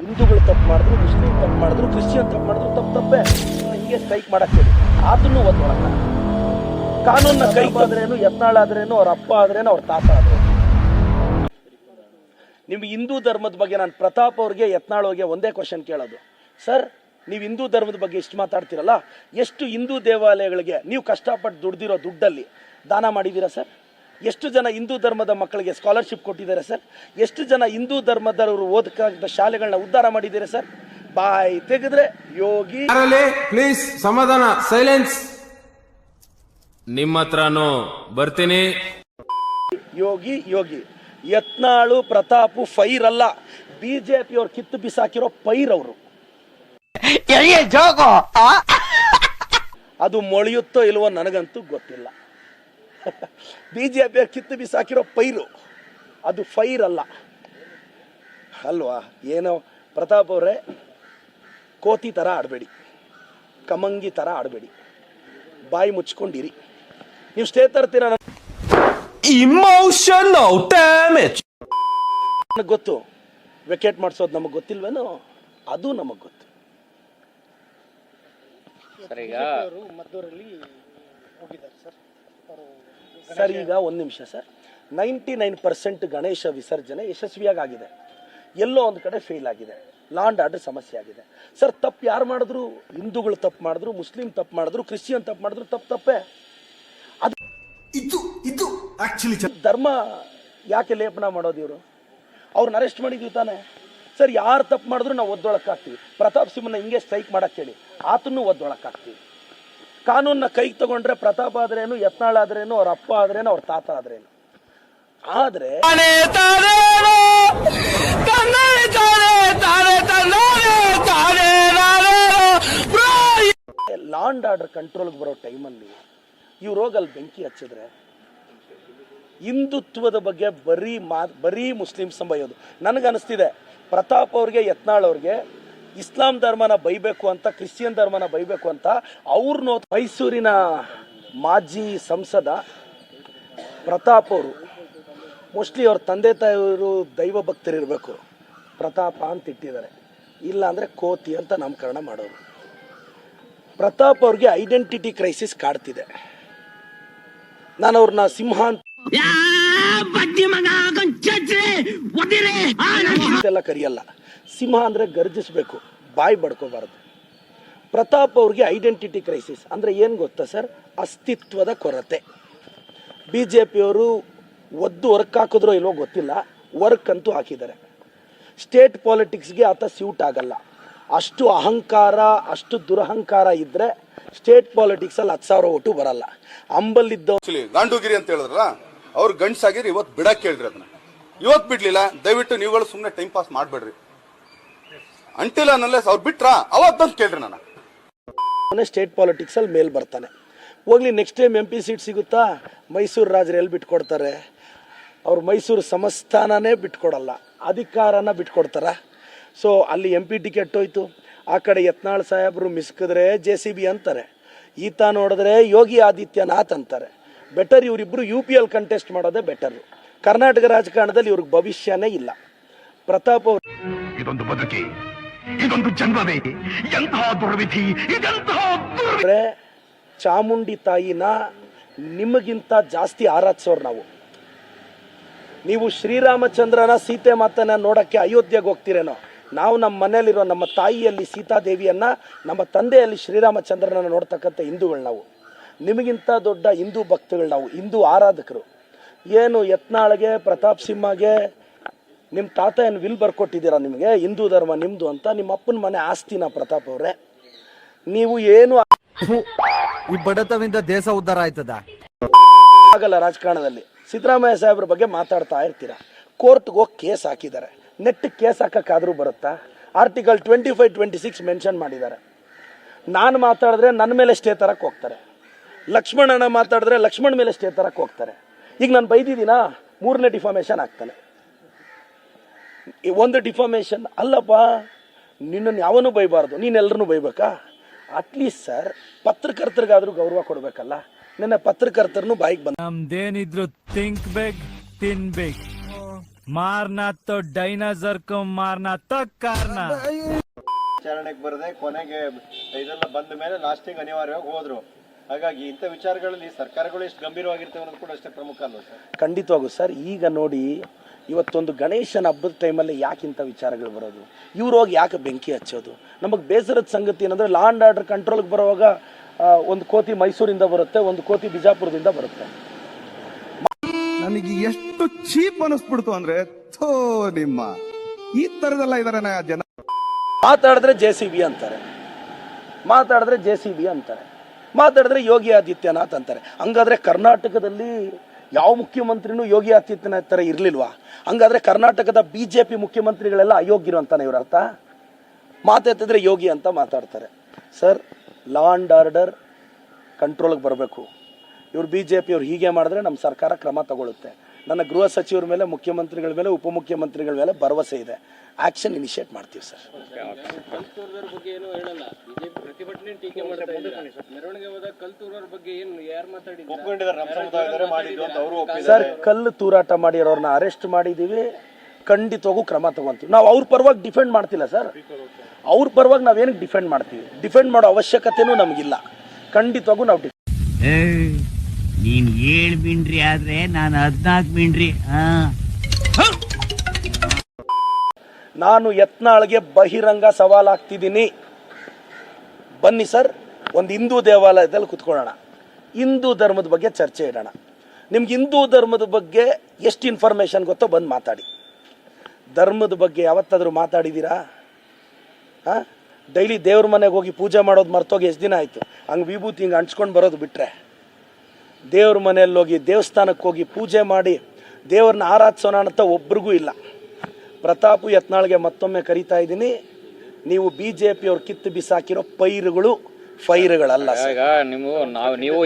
ಹಿಂದೂಗಳು ತಪ್ಪು ಮಾಡಿದ್ರು ಮುಸ್ಲಿಂ ತಪ್ಪು ಮಾಡಿದ್ರು ಕ್ರಿಶ್ಚಿಯನ್ ತಪ್ಪು ಮಾಡಿದ್ರು ತಪ್ಪು ತಪ್ಪೇ. ಹಿಂಗೆ ಸ್ಟ್ರೈಕ್ ಮಾಡಕ್ಕೆ ಅದನ್ನು ಒದ್ದೊಳಕ ಕಾನೂನ ಕೈ ಆದ್ರೇನು ಯತ್ನಾಳ್ ಆದ್ರೇನು ಅವ್ರ ಅಪ್ಪ ಆದ್ರೇನು ಅವ್ರ ತಾತ ಆದ್ರೆ ನಿಮ್ಗೆ ಹಿಂದೂ ಧರ್ಮದ ಬಗ್ಗೆ ನಾನು ಪ್ರತಾಪ್ ಅವ್ರಿಗೆ ಯತ್ನಾಳ್ ಅವ್ರಿಗೆ ಒಂದೇ ಕ್ವಶನ್ ಕೇಳೋದು. ಸರ್ ನೀವು ಹಿಂದೂ ಧರ್ಮದ ಬಗ್ಗೆ ಇಷ್ಟು ಮಾತಾಡ್ತೀರಲ್ಲ? ಎಷ್ಟು ಹಿಂದೂ ದೇವಾಲಯಗಳಿಗೆ ನೀವು ಕಷ್ಟಪಟ್ಟು ದುಡ್ದಿರೋ ದುಡ್ಡಲ್ಲಿ ದಾನ ಮಾಡಿದ್ದೀರಾ ಸರ್? ಎಷ್ಟು ಜನ ಹಿಂದೂ ಧರ್ಮದ ಮಕ್ಕಳಿಗೆ ಸ್ಕಾಲರ್ಶಿಪ್ ಕೊಟ್ಟಿದ್ದಾರೆ ಸರ್? ಎಷ್ಟು ಜನ ಹಿಂದೂ ಧರ್ಮದವರು ಓದಕ್ಕಾಗದ ಶಾಲೆಗಳನ್ನ ಉದ್ಧಾರ ಮಾಡಿದ್ದೀರಾ ಸರ್? ಬಾಯ್ ತೆಗೆದ್ರೆ ಯೋಗಿ. ಪ್ಲೀಸ್ ಸಮಾಧಾನ ಸೈಲೆನ್ಸ್ ನಿಮ್ಮ ಹತ್ರನೂ ಬರ್ತೀನಿ. ಯೋಗಿ ಯೋಗಿ. ಯತ್ನಾಳು ಪ್ರತಾಪು ಫೈರ್ ಅಲ್ಲ. ಬಿಜೆಪಿ ಅವ್ರು ಕಿತ್ತು ಬಿಸಾಕಿರೋ ಪೈರ್ ಅವರು. ಅದು ಮೊಳೆಯುತ್ತೋ ಇಲ್ವೋ ನನಗಂತೂ ಗೊತ್ತಿಲ್ಲ. ಬಿಜೆಪಿ ಕಿತ್ತು ಬಿಸಾಕಿರೋ ಪೈರು ಅದು ಫೈರ್ ಅಲ್ಲ. ಅಲ್ವಾ? ಏನೋ ಪ್ರತಾಪ್ ಅವರೇ ಕೋತಿ ಥರ ಆಡಬೇಡಿ. ಕಮಂಗಿ ಥರ ಆಡಬೇಡಿ. ಬಾಯಿ ಮುಚ್ಕೊಂಡಿರಿ. ನೀವು ಸ್ಟೇ ತರ್ತೀರ ಇಮೋಷನಲ್ ಡ್ಯಾಮೇಜ್ ನನಗೆ ಗೊತ್ತು. ವೆಕೇಟ್ ಮಾಡಿಸೋದು ನಮಗೆ ಗೊತ್ತಿಲ್ವೇನೋ? ಅದು ನಮಗೆ ಗೊತ್ತು. ಸರ್ ಈಗ ಒಂದು ನಿಮಿಷ sir. Ninety nine percent Ganesha ವಿಸರ್ಜನೆ ಯಶಸ್ವಿಯಾಗಿ ಆಗಿದೆ ಎಲ್ಲೋ ಒಂದು ಕಡೆ ಫೇಲ್ ಆಗಿದೆ. ಲಾಂಡ್ ಆರ್ಡರ್ ಸಮಸ್ಯೆ ಆಗಿದೆ. ಸರ್ ತಪ್ಪು ಯಾರು ಮಾಡಿದ್ರು? ಹಿಂದೂಗಳು ತಪ್ಪು ಮಾಡಿದ್ರು ಮುಸ್ಲಿಂ ತಪ್ಪು ಮಾಡಿದ್ರು ಕ್ರಿಶ್ಚಿಯನ್ ತಪ್ಪು ಮಾಡಿದ್ರು ತಪ್ಪು ತಪ್ಪೇ. ಅದು ಇದು ಇದು ಆಕ್ಚುಲಿ ಧರ್ಮ ಯಾಕೆ ಲೇಪನ ಮಾಡೋದು ಇವರು? ಅವ್ರನ್ನ ಅರೆಸ್ಟ್ ಮಾಡಿದ್ವಿ ತಾನೆ. ಸರ್ ಯಾರು ತಪ್ಪು ಮಾಡಿದ್ರು ನಾವು ಒದ್ದೊಳಕ್ಕಾಗ್ತೀವಿ ಪ್ರತಾಪ್ ಸಿಂಹನ ಹಿಂಗೆ ಸ್ಟ್ರೈಕ್ ಮಾಡೋಕ್ಕೆ ಹೇಳಿ. ಆತನ್ನು ಒದ್ದೊಳಕ್ಕಾಗ್ತೀವಿ ಕಾನೂನ್ನ ಕೈಗೆ ತಗೊಂಡ್ರೆ ಪ್ರತಾಪ್ ಆದ್ರೇನು ಯತ್ನಾಳ್ ಆದ್ರೇನು ಅವ್ರ ಅಪ್ಪ ಆದ್ರೇನು ಅವ್ರ ತಾತ ಆದ್ರೇನು. ಆದ್ರೆ ಲಾಂಡ್ ಆರ್ಡರ್ ಕಂಟ್ರೋಲ್ಗೆ ಬರೋ ಟೈಮಲ್ಲಿ ಇವ್ರು ರೋಗ ಅಲ್ಲಿ ಬೆಂಕಿ ಹಚ್ಚಿದ್ರೆ ಹಿಂದುತ್ವದ ಬಗ್ಗೆ ಬರೀ ಮಾ ಬರೀ ಮುಸ್ಲಿಮ್ಸ್ ಬೈಯೋದು ನನಗನ್ನಿಸ್ತಿದೆ ಪ್ರತಾಪ್ ಅವ್ರಿಗೆ ಯತ್ನಾಳ್ ಅವ್ರಿಗೆ ಇಸ್ಲಾಂ ಧರ್ಮನ ಬೈಬೇಕು ಅಂತ ಕ್ರಿಶ್ಚಿಯನ್ ಧರ್ಮನ ಬೈಬೇಕು ಅಂತ ಅವ್ರನ್ನ ಮೈಸೂರಿನ ಮಾಜಿ ಸಂಸದ ಪ್ರತಾಪ್ ಅವರು. ಮೋಸ್ಟ್ಲಿ ಅವ್ರ ತಂದೆ ತಾಯಿಯವರು ದೈವ ಭಕ್ತರಿರಬೇಕು ಪ್ರತಾಪ ಅಂತ ಇಟ್ಟಿದ್ದಾರೆ. ಇಲ್ಲ ಅಂದರೆ ಕೋತಿ ಅಂತ ನಾಮಕರಣ ಮಾಡೋರು. ಪ್ರತಾಪ್ ಅವ್ರಿಗೆ ಐಡೆಂಟಿಟಿ ಕ್ರೈಸಿಸ್ ಕಾಡ್ತಿದೆ. ನಾನು ಅವ್ರನ್ನ ಸಿಂಹ ಅಂತ ಕರಿಯಲ್ಲ. ಸಿಂಹ ಅಂದರೆ ಗರ್ಜಿಸ್ಬೇಕು, ಬಾಯಿ ಬಡ್ಕೋಬಾರ್ದು. ಪ್ರತಾಪ್ ಅವ್ರಿಗೆ ಐಡೆಂಟಿಟಿ ಕ್ರೈಸಿಸ್ ಅಂದರೆ ಏನು ಗೊತ್ತಾ ಸರ್? ಅಸ್ತಿತ್ವದ ಕೊರತೆ. ಬಿ ಜೆ ಪಿಯವರು ಒದ್ದು ವರ್ಕ್ ಹಾಕಿದ್ರೋ ಇಲ್ವೋ ಗೊತ್ತಿಲ್ಲ, ವರ್ಕ್ ಅಂತೂ ಹಾಕಿದ್ದಾರೆ. ಸ್ಟೇಟ್ ಪಾಲಿಟಿಕ್ಸ್ಗೆ ಆತ ಸ್ಯೂಟ್ ಆಗಲ್ಲ. ಅಷ್ಟು ಅಹಂಕಾರ, ಅಷ್ಟು ದುರಹಂಕಾರ ಇದ್ದರೆ ಸ್ಟೇಟ್ ಪಾಲಿಟಿಕ್ಸಲ್ಲಿ ಹತ್ತು ಸಾವಿರ ಓಟು ಬರಲ್ಲ. ಅಂಬಲ್ಲಿದ್ದ ಗಾಂಡುಗಿರಿ ಅಂತ ಹೇಳಿದ್ರಲ್ಲ, ಅವ್ರು ಗಂಡ್ಸಾಗಿರಿ ಇವತ್ತು ಬಿಡಕ್ಕೆ ಕೇಳ್ರಿ ಅದನ್ನ. ಇವತ್ತು ಬಿಡ್ಲಿಲ್ಲ, ದಯವಿಟ್ಟು ನೀವುಗಳು ಸುಮ್ಮನೆ ಟೈಮ್ ಪಾಸ್ ಮಾಡ್ಬೇಡ್ರಿ. ಅಂಟಿಲ್ಲ ಅನ್ನಲ್ಲೇ ಅವ್ರು ಬಿಟ್ರ? ಅವತ್ತಂತ ಕೇಳ್ರಿ ನಾನು ಸ್ಟೇಟ್ ಸ್ಟೇಟ್ ಪಾಲಿಟಿಕ್ಸಲ್ಲಿ ಮೇಲ್ ಬರ್ತಾನೆ. ಹೋಗ್ಲಿ next time M P seat ಸಿಗುತ್ತಾ? ಮೈಸೂರು ರಾಜರು ಎಲ್ಲಿ ಬಿಟ್ಕೊಡ್ತಾರೆ? ಅವ್ರು ಮೈಸೂರು ಸಂಸ್ಥಾನನೇ ಬಿಟ್ಕೊಡಲ್ಲ. ಅಧಿಕಾರನ ಬಿಟ್ಕೊಡ್ತಾರ. ಸೊ ಅಲ್ಲಿ ಎಂ ಪಿ ಟಿಕೆಟ್ ಹೋಯ್ತು. ಆ ಕಡೆ ಯತ್ನಾಳ್ ಸಾಹೇಬ್ರು ಮಿಸ್ಕಿದ್ರೆ ಜೆ ಸಿ ಬಿ ಅಂತಾರೆ. ಈತ ನೋಡಿದ್ರೆ ಯೋಗಿ ಆದಿತ್ಯನಾಥ್ ಅಂತಾರೆ. ಬೆಟರ್ ಇವರಿಬ್ಬರು ಯು ಪಿ ಎಲ್ ಕಂಟೆಸ್ಟ್ ಮಾಡೋದೇ ಬೆಟರ್ ಕರ್ನಾಟಕ ರಾಜಕಾರಣದಲ್ಲಿ ಇವ್ರಿಗೆ ಭವಿಷ್ಯನೇ ಇಲ್ಲ. ಪ್ರತಾಪ್ ಅವರು ಇದೊಂದು ಬದುಕಿ. ಇದೊಂದು ಜನ್ಮವೇ. ಎಂತಹ ದುರ್ವಿಧಿ, ಇದೆಂತಹ ಚಾಮುಂಡಿ ತಾಯಿನ ನಿಮಗಿಂತ ಜಾಸ್ತಿ ಆರಾಧಿಸೋರು ನಾವು. ನೀವು ಶ್ರೀರಾಮಚಂದ್ರನ ಸೀತೆ ಮಾತನ್ನ ನೋಡಕ್ಕೆ ಅಯೋಧ್ಯೆಗೆ ಹೋಗ್ತಿರೇನೋ? ನಾವು ನಮ್ಮ ಮನೆಯಲ್ಲಿರೋ ನಮ್ಮ ತಾಯಿಯಲ್ಲಿ ಸೀತಾದೇವಿಯನ್ನ, ನಮ್ಮ ತಂದೆಯಲ್ಲಿ ಶ್ರೀರಾಮಚಂದ್ರನನ್ನು ನೋಡ್ತಕ್ಕಂಥ ಹಿಂದೂಗಳು ನಾವು. ನಿಮಗಿಂತ ದೊಡ್ಡ ಹಿಂದೂ ಭಕ್ತಗಳು ನಾವು, ಹಿಂದೂ ಆರಾಧಕರು. ಏನು ಯತ್ನಾಳ್ಗೆ, ಪ್ರತಾಪ್ ಸಿಂಹಗೆ ನಿಮ್ಮ ತಾತ ಏನು ವಿಲ್ ಬರ್ಕೊಟ್ಟಿದ್ದೀರಾ ನಿಮಗೆ? ಹಿಂದೂ ಧರ್ಮ ನಿಮ್ಮದು ಅಂತ ನಿಮ್ಮ ಅಪ್ಪನ ಮನೆ ಆಸ್ತಿನ ಪ್ರತಾಪ್ ಅವರೇ. ನೀವು ಏನು ಈ ಬಡತವಿಂದ ದೇಶ ಉದ್ಧಾರ ಆಯ್ತದ? ಆಗಲ್ಲ ರಾಜಕಾರಣದಲ್ಲಿ. ಸಿದ್ದರಾಮಯ್ಯ ಸಾಹೇಬ್ರ ಬಗ್ಗೆ ಮಾತಾಡ್ತಾ ಇರ್ತೀರಾ? ಕೋರ್ಟ್ಗೆ ಹೋಗಿ ಕೇಸ್ ಹಾಕಿದ್ದಾರೆ. ನೆಟ್ ಕೇಸ್ ಹಾಕೋಕ್ಕಾದರೂ ಬರುತ್ತಾ? Article twenty five twenty six mention ಮಾಡಿದ್ದಾರೆ. ನಾನು ಮಾತಾಡಿದ್ರೆ ನನ್ನ ಮೇಲೆ ಸ್ಟೇ ತರಕ್ಕೆ ಹೋಗ್ತಾರೆ. ಲಕ್ಷ್ಮಣನ ಮಾತಾಡಿದ್ರೆ ಲಕ್ಷ್ಮಣ್ ಮೇಲೆ ಸ್ಟೇ ತರಕ್ಕೆ ಹೋಗ್ತಾರೆ. ಈಗ ನಾನು ಬೈದಿದ್ದೀನಾ? ಮೂರನೇ ಡಿಫಾಮೇಷನ್ ಆಗ್ತಾನೆ. ಒಂದು ಡಿಫಾಮೇಶನ್ ಅಲ್ಲಪ್ಪ ನಿನ್ನನ್ನು ಯಾವನು ಬೈಬಾರ್ದು ನೀನೆಲ್ಲರೂ ಬೈಬೇಕಾ? ಅಟ್ಲೀಸ್ಟ್ ಸರ್ ಪತ್ರಕರ್ತರಿಗಾದರೂ ಗೌರವ ಕೊಡಬೇಕಲ್ಲ? ನನ್ನ ಪತ್ರಕರ್ತರನ್ನು ಬಾಯಿಗೆ ಬಂದ ನಮ್ದೇನಿದ್ರು ತಿಂಕ್ಬೇಕು ತಿನ್ಬೇಕು ಡೈನೋಸರ್ ಕಮ್ ಮಾರ್ನಾಥೋ ಕಾರ್ನ ವಿಚಾರಣೆಗೆ ಬರದೆ ಕೊನೆಗೆ ಇದೆಲ್ಲ ಬಂದ ಮೇಲೆ ಲಾಸ್ಟಿಂಗ್ ಅನಿವಾರ್ಯವಾಗಿ ಹೋದ್ರು. ಹಾಗಾಗಿ ಇಂಥ ವಿಚಾರಗಳಲ್ಲಿ ಸರ್ಕಾರಗಳು ಎಷ್ಟು ಗಂಭೀರವಾಗಿರ್ತವೆ ಅನ್ನೋದು ಕೂಡ ಅಷ್ಟೇ ಪ್ರಮುಖ ಅಲ್ವಾ ಸರ್ ಖಂಡಿತವಾಗೂ ಸರ್ ಈಗ ನೋಡಿ ಇವತ್ತೊಂದು ಗಣೇಶನ ಹಬ್ಬದ ಟೈಮಲ್ಲಿ ಯಾಕೆ ಇಂಥ ವಿಚಾರಗಳು ಬರೋದು? ಇವ್ರು ಹೋಗಿ ಯಾಕೆ ಬೆಂಕಿ ಹಚ್ಚೋದು? ನಮಗೆ ಬೇಸರದ ಸಂಗತಿ ಏನಂದರೆ ಲಾ ಆ್ಯಂಡ್ ಆರ್ಡರ್ ಕಂಟ್ರೋಲ್ಗೆ ಬರುವಾಗ ಒಂದು ಕೋತಿ ಮೈಸೂರಿಂದ ಬರುತ್ತೆ ಒಂದು ಕೋತಿ ಬಿಜಾಪುರದಿಂದ ಬರುತ್ತೆ. ನನಗೆ ಎಷ್ಟು ಚೀಪ್ ಅನಿಸ್ಬಿಡ್ತು ಅಂದ್ರೆ ಥೋ ನಿಮ್ಮ. ಈ ಥರದೆಲ್ಲ ಇದಾರೆ ಜನ. ಮಾತಾಡಿದ್ರೆ ಜೆ ಸಿ ಬಿ ಅಂತಾರೆ. ಮಾತಾಡಿದ್ರೆ ಜೆ ಸಿ ಬಿ ಅಂತಾರೆ. ಮಾತಾಡಿದ್ರೆ ಯೋಗಿ ಆದಿತ್ಯನಾಥ್ ಅಂತಾರೆ. ಹಂಗಾದ್ರೆ ಕರ್ನಾಟಕದಲ್ಲಿ ಯಾವ ಮುಖ್ಯಮಂತ್ರಿನೂ ಯೋಗಿ ಆದಿತ್ಯನಾಥ್ ಥರ ಇರಲಿಲ್ವಾ? ಹಂಗಾದ್ರೆ ಕರ್ನಾಟಕದ ಬಿ ಜೆ ಪಿ ಮುಖ್ಯಮಂತ್ರಿಗಳೆಲ್ಲ ಅಯೋಗ್ಯರು ಅಂತಾನೆ ಇವ್ರ ಅರ್ಥ? ಮಾತಾಡ್ತಿದ್ರೆ ಯೋಗಿ ಅಂತ ಮಾತಾಡ್ತಾರೆ. ಸರ್ ಲಾ ಆ್ಯಂಡ್ ಆರ್ಡರ್ ಕಂಟ್ರೋಲ್ಗೆ ಬರಬೇಕು. ಇವ್ರು ಬಿ ಜೆ ಪಿ ಅವ್ರು ಹೀಗೆ ಮಾಡಿದ್ರೆ ನಮ್ಮ ಸರ್ಕಾರ ಕ್ರಮ ತಗೊಳುತ್ತೆ ನನ್ನ ಗೃಹ ಸಚಿವರ ಮೇಲೆ ಮುಖ್ಯಮಂತ್ರಿಗಳ ಮೇಲೆ ಉಪಮುಖ್ಯಮಂತ್ರಿಗಳ ಮೇಲೆ ಭರವಸೆ ಇದೆ. ಆ್ಯಕ್ಷನ್ ಇನಿಷಿಯೇಟ್ ಮಾಡ್ತೀವಿ ಸರ್. ಸರ್ ಕಲ್ಲು ತೂರಾಟ ಮಾಡಿರೋರ್ನ ಅರೆಸ್ಟ್ ಮಾಡಿದೀವಿ. ಖಂಡಿತವಾಗೂ ಕ್ರಮ ತಗೊಂತೀವಿ. ನಾವು ಅವ್ರ ಪರವಾಗಿ ಡಿಫೆಂಡ್ ಮಾಡ್ತಿಲ್ಲ ಸರ್. ಅವ್ರ ಪರವಾಗಿ ನಾವೇನಕ್ಕೆ ಡಿಫೆಂಡ್ ಮಾಡ್ತೀವಿ? ಡಿಫೆಂಡ್ ಮಾಡೋ ಅವಶ್ಯಕತೆನೂ ನಮಗಿಲ್ಲ. ಖಂಡಿತವಾಗೂ ನಾವು ನೀನ್ ಏಳ್ ಮಿಂಡ್ರಿ ಆದ್ರೆ ನಾನು ಹದ್ನಾಲ್ಕು ಮಿಂಡ್ರಿ ಹಾ. ನಾನು ಯತ್ನಾಳ್ಗೆ ಬಹಿರಂಗ ಸವಾಲಾಗ್ತಿದ್ದೀನಿ. ಬನ್ನಿ ಸರ್, ಒಂದು ಹಿಂದೂ ದೇವಾಲಯದಲ್ಲಿ ಕುತ್ಕೊಳ್ಳೋಣ. ಹಿಂದೂ ಧರ್ಮದ ಬಗ್ಗೆ ಚರ್ಚೆ ಇಡೋಣ. ನಿಮ್ಗೆ ಹಿಂದೂ ಧರ್ಮದ ಬಗ್ಗೆ ಎಷ್ಟು ಇನ್ಫಾರ್ಮೇಷನ್ ಗೊತ್ತೋ ಬಂದು ಮಾತಾಡಿ. ಧರ್ಮದ ಬಗ್ಗೆ ಯಾವತ್ತಾದರೂ ಮಾತಾಡಿದ್ದೀರಾ ಹಾಂ? ಡೈಲಿ ದೇವ್ರ ಮನೆಗೆ ಹೋಗಿ ಪೂಜೆ ಮಾಡೋದು ಮರ್ತೋಗಿ ಎಷ್ಟು ದಿನ ಆಯಿತು? ಹಂಗೆ ವಿಭೂತಿ ಹಿಂಗೆ ಹಂಚ್ಕೊಂಡು ಬರೋದು ಬಿಟ್ಟರೆ ದೇವ್ರ ಮನೆಯಲ್ಲಿ ಹೋಗಿ ದೇವಸ್ಥಾನಕ್ಕೆ ಹೋಗಿ ಪೂಜೆ ಮಾಡಿ ದೇವ್ರನ್ನ ಆರಾಧಿಸೋಣ ಅಂತ ಒಬ್ರಿಗೂ ಇಲ್ಲ ಪ್ರತಾಪು ಯತ್ನಾಳ್ಗೆ ಮತ್ತೊಮ್ಮೆ ಕರಿತಾ ಇದ್ದೀನಿ ನೀವು ಬಿ ಜೆ ಕಿತ್ತು ಬಿಸಾಕಿರೋ ಪೈರುಗಳು ಫೈರುಗಳಲ್ಲ. ಈಗ ನಾವು, ನೀವು